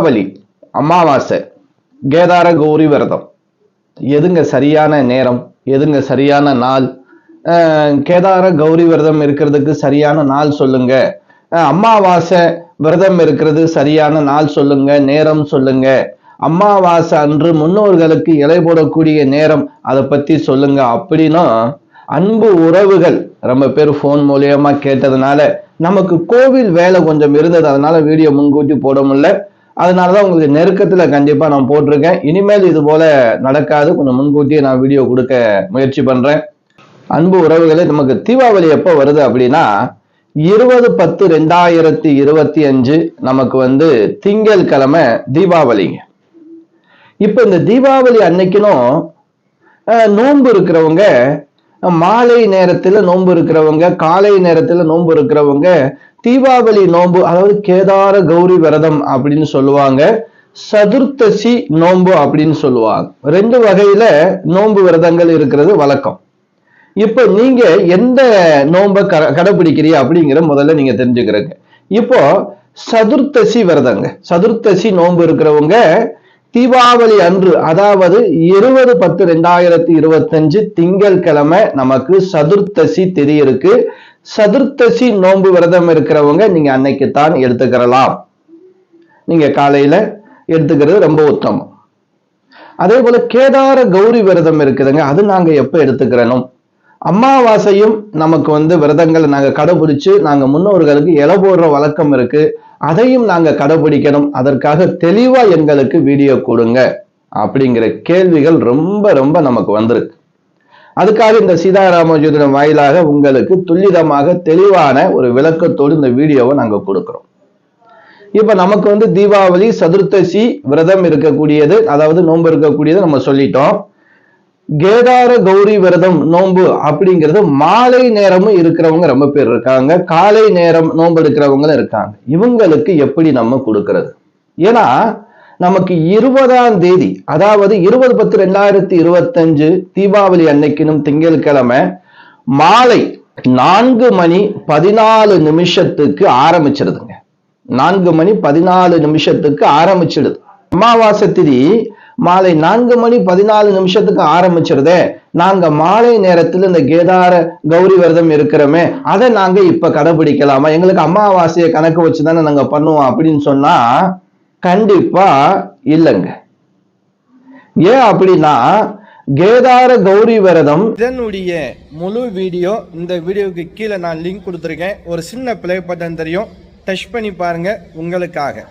தீபாவளி அமாவாசை கேதார கௌரி விரதம் எதுங்க சரியான நேரம்? எதுங்க சரியான நாள்? கேதார கௌரி விரதம் இருக்கிறதுக்கு சரியான நாள் சொல்லுங்க. அமாவாசை விரதம் இருக்கிறது சரியான நாள் சொல்லுங்க நேரம் சொல்லுங்க. அமாவாசை அன்று முன்னோர்களுக்கு இலை போடக்கூடிய நேரம் அதை பத்தி சொல்லுங்க. அப்படின்னா அன்பு உறவுகள் ரொம்ப பேர் ஃபோன் மூலியமா கேட்டதுனால நமக்கு கோவில் வேலை கொஞ்சம் இருந்தது அதனால வீடியோ முன்கூட்டி போட முடியல. அதனாலதான் உங்களுக்கு நெருக்கத்துல கண்டிப்பா நான் போட்டிருக்கேன். இனிமேல் இது போல நடக்காது. கொஞ்சம் முன்கூட்டியே நான் வீடியோ கொடுக்க முயற்சி பண்றேன். அன்பு உறவுகளே நமக்கு தீபாவளி எப்போ வருது அப்படின்னா இருபது பத்து ரெண்டாயிரத்தி இருபத்தி அஞ்சு நமக்கு வந்து திங்கள் கிழமை தீபாவளிங்க. இப்ப இந்த தீபாவளி அன்னைக்கினும் அஹ், நோன்பு இருக்கிறவங்க மாலை நேரத்துல நோன்பு இருக்கிறவங்க காலை நேரத்துல நோன்பு இருக்கிறவங்க தீபாவளி நோன்பு அதாவது கேதார கௌரி விரதம் அப்படின்னு சொல்லுவாங்க. சதுர்த்தசி நோன்பு அப்படின்னு சொல்லுவாங்க. ரெண்டு வகையில நோன்பு விரதங்கள் இருக்கிறது வழக்கம். இப்போ நீங்க எந்த நோன்பை க கடைபிடிக்கிறீ அப்படிங்கிற முதல்ல நீங்க தெரிஞ்சுக்கிறீங்க. இப்போ சதுர்த்தசி விரதங்க. சதுர்த்தசி நோன்பு இருக்கிறவங்க தீபாவளி அன்று அதாவது இருபது பத்து ரெண்டாயிரத்தி இருபத்தஞ்சு திங்கள் கிழமை நமக்கு சதுர்த்தசி திதி இருக்கு. சதுர்த்தசி நோன்பு விரதம் இருக்கிறவங்க நீங்க அன்னைக்கு தான் எடுத்துக்கிறலாம். நீங்க காலையில எடுத்துக்கிறது ரொம்ப உத்தமம். அதே போல கேதார கௌரி விரதம் இருக்குதுங்க அது நாங்க எப்ப எடுத்துக்கிறனும் அமாவாசையும் நமக்கு வந்து விரதங்களை நாங்க கடைபிடிச்சு நாங்க முன்னோர்களுக்கு இலை போடுற வழக்கம் இருக்கு. அதையும் நாங்க கடைபிடிக்கணும். அதற்காக தெளிவா எங்களுக்கு வீடியோ கொடுங்க. அப்படிங்கிற கேள்விகள் ரொம்ப ரொம்ப நமக்கு வந்திருக்கு. அதுக்காக இந்த சீதாராம ஜோதிடம் வாயிலாக உங்களுக்கு துல்லிதமாக தெளிவான ஒரு விளக்கத்தோடு இந்த வீடியோவை நாங்கள் கொடுக்குறோம். இப்ப நமக்கு வந்து தீபாவளி சதுர்த்தசி விரதம் இருக்கக்கூடியது அதாவது நோன்பு இருக்கக்கூடியது நம்ம சொல்லிட்டோம். கேதார கௌரி விரதம் நோன்பு அப்படிங்கிறது மாலை நேரமும் இருக்கிறவங்க ரொம்ப பேர் இருக்காங்க. காலை நேரம் நோன்பு எடுக்கிறவங்களும் இருக்காங்க. இவங்களுக்கு எப்படி நம்ம கொடுக்கறது? ஏன்னா நமக்கு இருபதாம் தேதி அதாவது இருபது பத்து ரெண்டாயிரத்தி இருபத்தஞ்சு தீபாவளி அன்னைக்கினும் திங்கட்கிழமை மாலை நான்கு மணி பதினாலு நிமிஷத்துக்கு ஆரம்பிச்சிருதுங்க நான்கு மணி பதினாலு நிமிஷத்துக்கு ஆரம்பிச்சிடுது. அமாவாசை திதி மாலை நான்கு மணி பதினாலு நிமிஷத்துக்கு ஆரம்பிச்சிருதே நாங்க மாலை நேரத்தில் இந்த கேதார கௌரி விரதம் இருக்கிறோமே அதை நாங்க இப்ப கடைபிடிக்கலாமா? எங்களுக்கு அமாவாசையை கணக்கு வச்சுதானே நாங்க பண்ணுவோம் அப்படின்னு சொன்னா கண்டிப்பா இல்லைங்க. ஏன் அப்படின்னா கேதார கௌரி விரதம் இதனுடைய முழு வீடியோ இந்த வீடியோவுக்கு கீழே நான் லிங்க் கொடுத்துருக்கேன். ஒரு சின்ன பிளே பட்டன் தெரியும். டச் பண்ணி பாருங்க உங்களுக்காக.